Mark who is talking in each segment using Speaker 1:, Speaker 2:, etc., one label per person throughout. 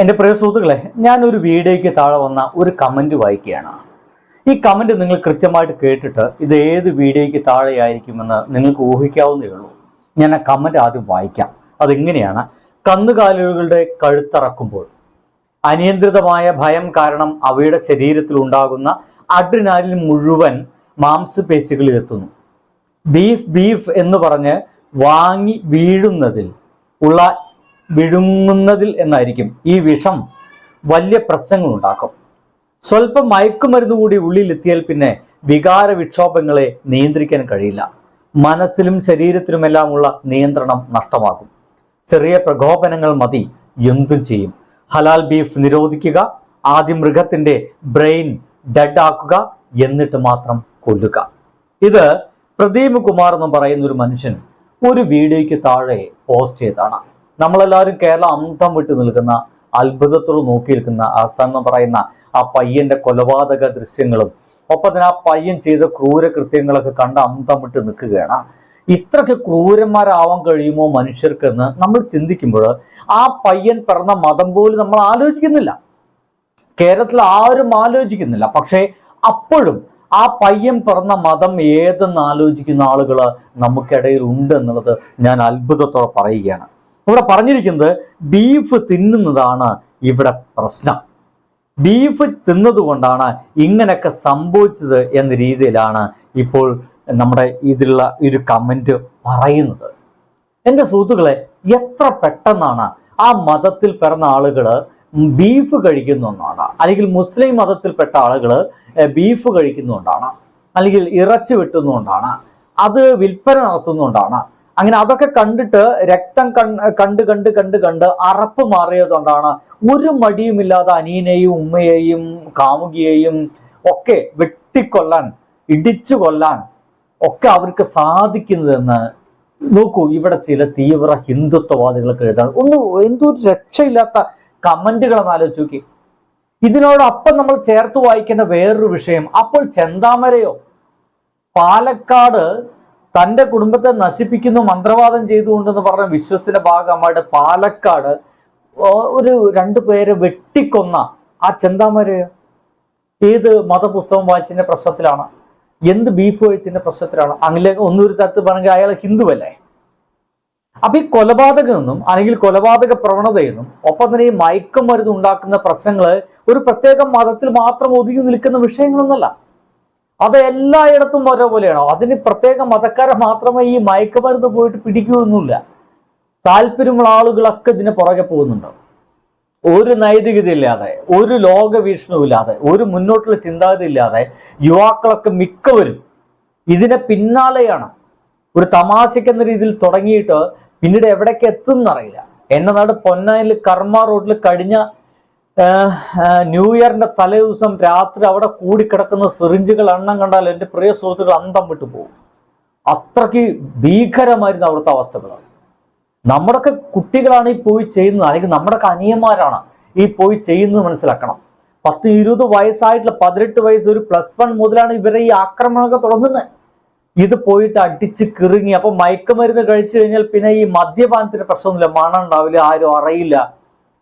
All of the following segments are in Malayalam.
Speaker 1: എന്റെ പ്രിയ സുഹൃത്തുക്കളെ ഞാനൊരു വീഡിയോയ്ക്ക് താഴെ വന്ന ഒരു കമന്റ് വായിക്കുകയാണ്. ഈ കമന്റ് നിങ്ങൾ കൃത്യമായിട്ട് കേട്ടിട്ട് ഇത് ഏത് വീഡിയോയ്ക്ക് താഴെയായിരിക്കുമെന്ന് നിങ്ങൾക്ക് ഊഹിക്കാവുന്നേ ഉള്ളൂ. ഞാൻ ആ കമന്റ് ആദ്യം വായിക്കാം. അതെങ്ങനെയാണ്? കന്നുകാലികളുടെ കഴുത്തറക്കുമ്പോൾ അനിയന്ത്രിതമായ ഭയം കാരണം അവയുടെ ശരീരത്തിൽ ഉണ്ടാകുന്ന അഡ്രിനാലിൻ മുഴുവൻ മാംസപേശികളിൽ എത്തുന്നു. ബീഫ് ബീഫ് എന്ന് പറഞ്ഞ് വാങ്ങി വീഴുന്നതിൽ ഉള്ള വിഴുങ്ങുന്നതിൽ എന്നായിരിക്കും ഈ വിഷം വലിയ പ്രശ്നങ്ങൾ ഉണ്ടാക്കും. സ്വല്പം മയക്കുമരുന്ന് കൂടി ഉള്ളിലെത്തിയാൽ പിന്നെ വികാര വിക്ഷോഭങ്ങളെ നിയന്ത്രിക്കാൻ കഴിയില്ല. മനസ്സിലും ശരീരത്തിലുമെല്ലാമുള്ള നിയന്ത്രണം നഷ്ടമാകും. ചെറിയ പ്രകോപനങ്ങൾ മതി എന്തും ചെയ്യും. ഹലാൽ ബീഫ് നിരോധിക്കുക ആദ്യം മൃഗത്തിന്റെ ബ്രെയിൻ ഡെഡ് ആക്കുക എന്നിട്ട് മാത്രം കൊല്ലുക. ഇത് പ്രദീപ് കുമാർ എന്ന് പറയുന്ന ഒരു മനുഷ്യൻ ഒരു വീഡിയോയ്ക്ക് താഴെ പോസ്റ്റ് ചെയ്താണ് നമ്മളെല്ലാവരും കേരളം അന്തം വിട്ട് നിൽക്കുന്ന അത്ഭുതത്തോട് നോക്കി നിൽക്കുന്ന ആസാൻ എന്ന് പറയുന്ന ആ പയ്യന്റെ കൊലപാതക ദൃശ്യങ്ങളും ഒപ്പം തന്നെ ആ പയ്യൻ ചെയ്ത ക്രൂര കൃത്യങ്ങളൊക്കെ കണ്ട് അന്തം വിട്ട് നിൽക്കുകയാണ്. ഇത്രയ്ക്ക് ക്രൂരന്മാരാവാൻ കഴിയുമോ മനുഷ്യർക്കെന്ന് നമ്മൾ ചിന്തിക്കുമ്പോൾ ആ പയ്യൻ പിറന്ന മതം പോലും നമ്മൾ ആലോചിക്കുന്നില്ല. കേരളത്തിൽ ആരും ആലോചിക്കുന്നില്ല. പക്ഷേ അപ്പോഴും ആ പയ്യൻ പിറന്ന മതം ഏതെന്ന് ആലോചിക്കുന്ന ആളുകൾ നമുക്കിടയിൽ ഉണ്ട് എന്നുള്ളത് ഞാൻ അത്ഭുതത്തോടെ പറയുകയാണ്. ഇവിടെ പറഞ്ഞിരിക്കുന്നത് ബീഫ് തിന്നുന്നതാണ് ഇവിടെ പ്രശ്നം. ബീഫ് തിന്നതുകൊണ്ടാണ് ഇങ്ങനെയൊക്കെ സംഭവിച്ചത് എന്ന രീതിയിലാണ് ഇപ്പോൾ നമ്മുടെ ഇതിലുള്ള ഒരു കമന്റ് പറയുന്നത്. എന്റെ സുഹൃത്തുക്കളെ എത്ര പെട്ടെന്നാണ് ആ മതത്തിൽ പിറന്ന ആളുകൾ ബീഫ് കഴിക്കുന്നൊന്നാണ് അല്ലെങ്കിൽ മുസ്ലിം മതത്തിൽപ്പെട്ട ആളുകൾ ബീഫ് കഴിക്കുന്നതുകൊണ്ടാണ് അല്ലെങ്കിൽ ഇറച്ചി വെട്ടുന്നതുകൊണ്ടാണ് അത് വിൽപ്പന നടത്തുന്നതുകൊണ്ടാണ് അങ്ങനെ അതൊക്കെ കണ്ടിട്ട് രക്തം കണ്ട് കണ്ട് കണ്ട് കണ്ട് അറപ്പ് മാറിയതുകൊണ്ടാണ് ഒരു മടിയുമില്ലാതെ അനിയനെയും ഉമ്മയെയും കാമുകിയെയും ഒക്കെ വെട്ടിക്കൊല്ലാൻ ഇടിച്ചു കൊല്ലാൻ ഒക്കെ അവർക്ക് സാധിക്കുന്നതെന്ന് നോക്കൂ. ഇവിടെ ചില തീവ്ര ഹിന്ദുത്വവാദികളൊക്കെ എഴുതാണ് ഒന്ന് എന്തോ ഒരു രക്ഷയില്ലാത്ത കമന്റുകളെന്ന് ആലോചിച്ച് നോക്കി. ഇതിനോടൊപ്പം നമ്മൾ ചേർത്ത് വായിക്കേണ്ട വേറൊരു വിഷയം അപ്പോൾ ചെന്താമരയോ? പാലക്കാട് തന്റെ കുടുംബത്തെ നശിപ്പിക്കുന്നു മന്ത്രവാദം ചെയ്തുകൊണ്ടെന്ന് പറഞ്ഞ വിശ്വസത്തിന്റെ ഭാഗമായിട്ട് പാലക്കാട് ഒരു രണ്ടു പേരെ വെട്ടിക്കൊന്ന ആ ചെന്താമര ഏത് മതപുസ്തകം വായിച്ചതിന്റെ പ്രശ്നത്തിലാണ് എന്ത് ബീഫ് കഴിച്ചതിന്റെ പ്രശ്നത്തിലാണ് അങ്ങനെ ഒന്നൊരു തരത്തിൽ പറഞ്ഞെങ്കിൽ അയാൾ ഹിന്ദുവല്ലേ? അപ്പൊ ഈ കൊലപാതകമെന്നും അല്ലെങ്കിൽ കൊലപാതക പ്രവണതയെന്നും ഒപ്പം തന്നെ ഈ മയക്കുമരുന്ന് ഉണ്ടാക്കുന്ന പ്രശ്നങ്ങൾ ഒരു പ്രത്യേക മതത്തിൽ മാത്രം ഒതുങ്ങി നിൽക്കുന്ന വിഷയങ്ങളൊന്നല്ല അത് എല്ലായിടത്തും ഒരേപോലെയാണോ അതിന് പ്രത്യേക മതക്കാരെ മാത്രമേ ഈ മയക്കുമരുന്ന് പോയിട്ട് പിടിക്കുകയൊന്നുമില്ല. താല്പര്യമുള്ള ആളുകളൊക്കെ ഇതിന് പുറകെ പോകുന്നുണ്ട്? ഒരു നൈതികത ഇല്ലാതെ ഒരു ലോകവീക്ഷണവും ഇല്ലാതെ ഒരു മുന്നോട്ടുള്ള ചിന്താഗതി ഇല്ലാതെ യുവാക്കളൊക്കെ മിക്കവരും ഇതിനെ പിന്നാലെയാണ്. ഒരു തമാശക്കെന്ന രീതിയിൽ തുടങ്ങിയിട്ട് പിന്നീട് എവിടേക്ക് എത്തുന്നറിയില്ല എന്റെ നാട് പൊന്നാനിൽ കർമ്മ റോഡിൽ കഴിഞ്ഞ ന്യൂ ഇയറിന്റെ തലേ ദിവസം രാത്രി അവിടെ കൂടിക്കിടക്കുന്ന സിറിഞ്ചുകൾ എണ്ണം കണ്ടാൽ എന്റെ പ്രിയ സുഹൃത്തുക്കൾ അന്തം വിട്ടു പോകും. അത്രയ്ക്ക് ഭീകരമായിരുന്നു അവിടുത്തെ അവസ്ഥകൾ. നമ്മുടെയൊക്കെ കുട്ടികളാണ് ഈ പോയി ചെയ്യുന്നത്. അല്ലെങ്കിൽ നമ്മുടെയൊക്കെ അനിയന്മാരാണ് ഈ പോയി ചെയ്യുന്നത് മനസ്സിലാക്കണം. പത്ത് ഇരുപത് വയസ്സായിട്ടുള്ള പതിനെട്ട് വയസ്സ് ഒരു പ്ലസ് വൺ മുതലാണ് ഇവരെ ഈ ആക്രമണമൊക്കെ തുടങ്ങുന്നത്. ഇത് പോയിട്ട് അടിച്ച് കിറുങ്ങി. അപ്പൊ മയക്കുമരുന്ന് കഴിച്ചു കഴിഞ്ഞാൽ പിന്നെ ഈ മദ്യപാനത്തിന് പ്രശ്നമൊന്നുമില്ല. മണം ഉണ്ടാവില്ല ആരും അറിയില്ല.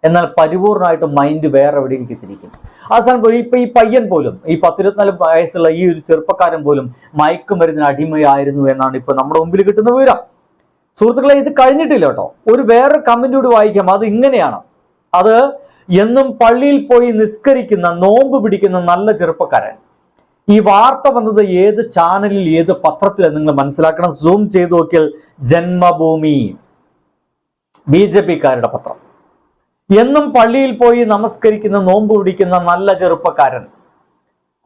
Speaker 1: എന്നാൽ പരിപൂർണമായിട്ട് മൈൻഡ് വേറെ എവിടെയെങ്കിലും തിരിക്കും അവസാനം ഇപ്പൊ ഈ പയ്യൻ പോലും ഈ പത്തിരുപത്തിനാല് വയസ്സുള്ള ഈ ഒരു ചെറുപ്പക്കാരൻ പോലും മയക്കുമരുന്നിന് അടിമയായിരുന്നു എന്നാണ് ഇപ്പൊ നമ്മുടെ മുമ്പിൽ കിട്ടുന്ന വിവരം. സുഹൃത്തുക്കളെ ഇത് കഴിഞ്ഞിട്ടില്ല കേട്ടോ. ഒരു വേറെ കമന്റ് കൂടി വായിക്കാം. അത് ഇങ്ങനെയാണ്. അത് എന്നും പള്ളിയിൽ പോയി നിസ്കരിക്കുന്ന നോമ്പ് പിടിക്കുന്ന നല്ല ചെറുപ്പക്കാരൻ. ഈ വാർത്ത വന്നത് ഏത് ചാനലിൽ ഏത് പത്രത്തിലാണ് നിങ്ങൾ മനസ്സിലാക്കണം? സൂം ചെയ്ത് നോക്കിയാൽ ജന്മഭൂമി. ബി ജെ പിക്കാരുടെ പത്രം. എന്നും പള്ളിയിൽ പോയി നമസ്കരിക്കുന്ന നോമ്പ് പിടിക്കുന്ന നല്ല ചെറുപ്പക്കാരൻ.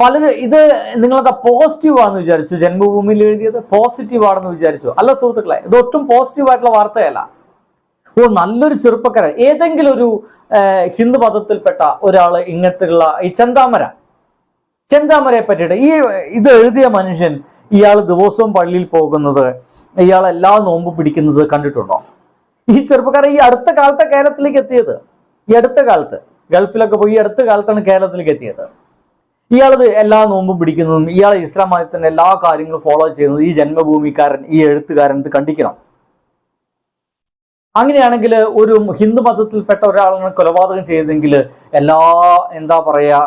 Speaker 1: പലര് ഇത് നിങ്ങളത് പോസിറ്റീവ് ആണെന്ന് വിചാരിച്ചു. ജന്മഭൂമിയിൽ എഴുതിയത് പോസിറ്റീവ് ആണെന്ന് വിചാരിച്ചു. അല്ല സുഹൃത്തുക്കളെ ഇത് ഒട്ടും പോസിറ്റീവ് ആയിട്ടുള്ള വാർത്തയല്ല. ഓ നല്ലൊരു ചെറുപ്പക്കാരൻ. ഏതെങ്കിലും ഒരു ഹിന്ദു മതത്തിൽപ്പെട്ട ഒരാൾ ഇങ്ങനത്തെയുള്ള ഈ ചെന്താമര. ചെന്താമരയെ പറ്റിയിട്ട് ഈ ഇത് എഴുതിയ മനുഷ്യൻ ഇയാൾ ദിവസവും പള്ളിയിൽ പോകുന്നത് ഇയാൾ എല്ലാ നോമ്പ് പിടിക്കുന്നത് കണ്ടിട്ടുണ്ടോ? ഈ ചെറുപ്പക്കാരൻ ഈ അടുത്ത കാലത്തെ കേരളത്തിലേക്ക് എത്തിയത്. ഈ അടുത്ത കാലത്ത് ഗൾഫിലൊക്കെ പോയി ഈ അടുത്ത കാലത്താണ് കേരളത്തിലേക്ക് എത്തിയത്. ഇയാളത് എല്ലാ നോമ്പും പിടിക്കുന്നതും ഇയാൾ ഇസ്ലാം മതത്തിന്റെ എല്ലാ കാര്യങ്ങളും ഫോളോ ചെയ്യുന്നത് ഈ ജന്മഭൂമിക്കാരൻ ഈ എഴുത്തുകാരൻ ഇത് കണ്ടിക്കണം. അങ്ങനെയാണെങ്കിൽ ഒരു ഹിന്ദു മതത്തിൽപ്പെട്ട ഒരാളാണ് കൊലപാതകം ചെയ്തതെങ്കിൽ എല്ലാ എന്താ പറയാ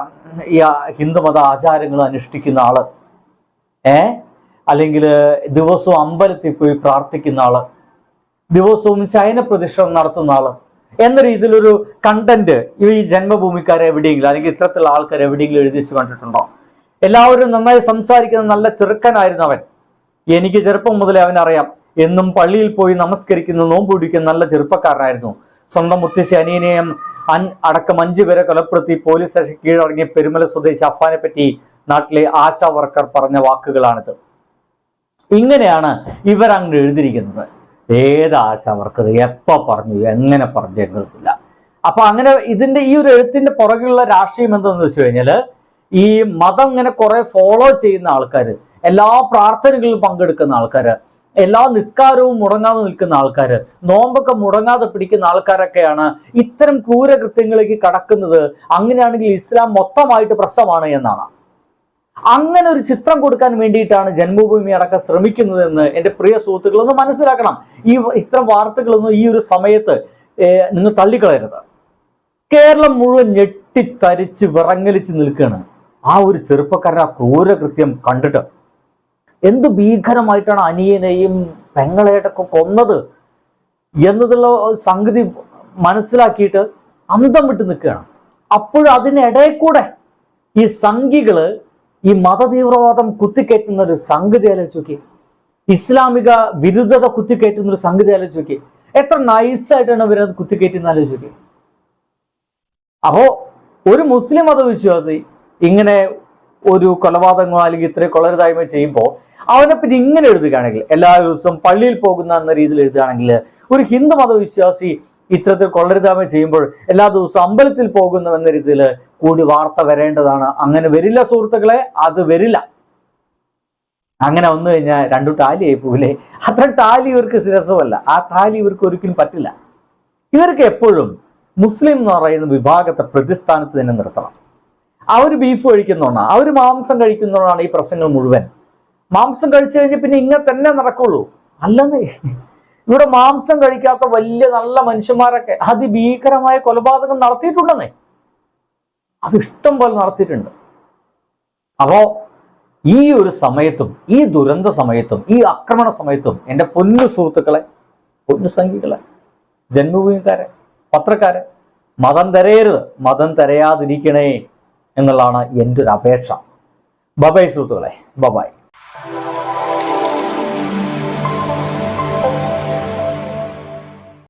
Speaker 1: ഈ ഹിന്ദു മത ആചാരങ്ങൾ അനുഷ്ഠിക്കുന്ന ആൾ ഏ? അല്ലെങ്കിൽ ദിവസവും അമ്പലത്തിൽ പോയി പ്രാർത്ഥിക്കുന്ന ആൾ ദിവസവും ശയന പ്രതിഷ്ഠ നടത്തുന്ന ആൾ എന്ന രീതിയിലൊരു കണ്ടന്റ് ഈ ജന്മഭൂമിക്കാർ എവിടെയെങ്കിലും അല്ലെങ്കിൽ ഇത്തരത്തിലുള്ള ആൾക്കാർ എവിടെയെങ്കിലും എഴുതി വെച്ച് കണ്ടിട്ടുണ്ടോ? എല്ലാവരും നന്നായി സംസാരിക്കുന്ന നല്ല ചെറുക്കനായിരുന്നു അവൻ. എനിക്ക് ചെറുപ്പം മുതലേ അവനറിയാം. എന്നും പള്ളിയിൽ പോയി നമസ്കരിക്കുന്ന നോമ്പ് പിടിക്കുന്ന നല്ല ചെറുപ്പക്കാരനായിരുന്നു. സ്വന്തം മുത്തശ്ശി അനിയനെയും അടക്കം അഞ്ചു പേരെ കൊലപ്പെടുത്തി പോലീസ് സ്റ്റേഷൻ കീഴടങ്ങിയ പെരുമല സ്വദേശി അഫാനെ പറ്റി നാട്ടിലെ ആശാ വർക്കർ പറഞ്ഞ വാക്കുകളാണിത്. ഇങ്ങനെയാണ് ഇവരങ്ങനെ എഴുതിയിരിക്കുന്നത്. ഏത് ആശ വർക്കർ എപ്പോ പറഞ്ഞു? എങ്ങനെ പറഞ്ഞു എങ്ങൾക്കില്ല അപ്പൊ അങ്ങനെ ഇതിന്റെ ഈ ഒരു എഴുത്തിന്റെ പുറകിലുള്ള രാഷ്ട്രീയം എന്തെന്ന് വെച്ച് കഴിഞ്ഞാൽ ഈ മതം ഇങ്ങനെ കുറെ ഫോളോ ചെയ്യുന്ന ആൾക്കാർ എല്ലാ പ്രാർത്ഥനകളിലും പങ്കെടുക്കുന്ന ആൾക്കാർ എല്ലാ നിസ്കാരവും മുടങ്ങാതെ നിൽക്കുന്ന ആൾക്കാർ നോമ്പൊക്കെ മുടങ്ങാതെ പിടിക്കുന്ന ആൾക്കാരൊക്കെയാണ് ഇത്തരം ക്രൂരകൃത്യങ്ങളിലേക്ക് കടക്കുന്നത്. അങ്ങനെയാണെങ്കിൽ ഇസ്ലാം മൊത്തമായിട്ട് പ്രശ്നമാണ് എന്നാണ്. അങ്ങനെ ഒരു ചിത്രം കൊടുക്കാൻ വേണ്ടിയിട്ടാണ് ജന്മഭൂമി അടക്കം ശ്രമിക്കുന്നതെന്ന് എന്റെ പ്രിയ സുഹൃത്തുക്കളൊന്ന് മനസ്സിലാക്കണം. ഈ ഇത്തരം വാർത്തകളൊന്നും ഈ ഒരു സമയത്ത് നിങ്ങൾ തള്ളിക്കളയരുത്. കേരളം മുഴുവൻ ഞെട്ടിത്തരിച്ച് വിറങ്ങലിച്ച് നിൽക്കുകയാണ്. ആ ഒരു ചെറുപ്പക്കാരൻ ആ ക്രൂരകൃത്യം കണ്ടിട്ട്. എന്ത് ഭീകരമായിട്ടാണ് അനിയനെയും പെങ്ങളെയൊക്കെ കൊന്നത് എന്നതുള്ള സംഗതി മനസ്സിലാക്കിയിട്ട് അന്തം വിട്ട് നിൽക്കുകയാണ്. അപ്പോഴും അതിനിടയിൽ കൂടെ ഈ സംഘികൾ ഈ മതതീവ്രവാദം കുത്തിക്കയറ്റുന്ന ഒരു സംഗതി ആലോചിച്ച് നോക്കി. ഇസ്ലാമിക വിരുദ്ധത കുത്തിക്കയറ്റുന്ന ഒരു സംഗതി ആലോചിച്ച് നോക്കി. എത്ര നൈസായിട്ടാണ് ഇവരത് കുത്തിക്കയറ്റുന്ന ആലോചിച്ച് നോക്കി. അപ്പോ ഒരു മുസ്ലിം മതവിശ്വാസി ഇങ്ങനെ ഒരു കൊലപാതകങ്ങൾ അല്ലെങ്കിൽ ഇത്രയും കൊളരുതായ്മ ചെയ്യുമ്പോൾ അവനെ പിന്നെ ഇങ്ങനെ എഴുതുകയാണെങ്കിൽ എല്ലാ ദിവസവും പള്ളിയിൽ പോകുന്ന എന്ന രീതിയിൽ എഴുതുകയാണെങ്കിൽ ഒരു ഹിന്ദു മതവിശ്വാസി ഇത്തരത്തിൽ കൊള്ളരുതായ്മ ചെയ്യുമ്പോൾ എല്ലാ ദിവസവും അമ്പലത്തിൽ പോകുന്നു എന്ന രീതിയിൽ കൂടി വാർത്ത വരേണ്ടതാണ്. അങ്ങനെ വരില്ല സുഹൃത്തുക്കളെ അത് വരില്ല. അങ്ങനെ വന്നു കഴിഞ്ഞാൽ രണ്ടു ടാലി ആയി പോകില്ലേ അത്ര ടാലി ഇവർക്ക് രസമല്ല. ആ ടാലി ഇവർക്ക് ഒരിക്കലും പറ്റില്ല. ഇവർക്ക് എപ്പോഴും മുസ്ലിം എന്ന് പറയുന്ന വിഭാഗത്തെ പ്രതിസ്ഥാനത്ത് തന്നെ നിർത്തണം. അവർ ബീഫ് കഴിക്കുന്നോണ്ടാണ് അവർ മാംസം കഴിക്കുന്നോണ്ടാണ് ഈ പ്രശ്നങ്ങൾ മുഴുവൻ. മാംസം കഴിച്ചു കഴിഞ്ഞാൽ പിന്നെ ഇങ്ങനെ തന്നെ നടക്കുള്ളൂ. അല്ലെന്നേ ഇവിടെ മാംസം കഴിക്കാത്ത വലിയ നല്ല മനുഷ്യന്മാരൊക്കെ അതിഭീകരമായ കൊലപാതകം നടത്തിയിട്ടുണ്ടെന്നേ. അത് ഇഷ്ടം പോലെ നടത്തിയിട്ടുണ്ട്. അപ്പോ ഈ ഒരു സമയത്തും ഈ ദുരന്ത സമയത്തും ഈ ആക്രമണ സമയത്തും എന്റെ പൊന്നു സുഹൃത്തുക്കളെ പൊന്നു സംഘികളെ ജന്മഭൂമിക്കാരെ പത്രക്കാരെ മതം തരയരുത് മതം തരയാതിരിക്കണേ എന്നുള്ളതാണ് എന്റെ ഒരു അപേക്ഷ. ബബായ് സുഹൃത്തുക്കളെ. ബബായ്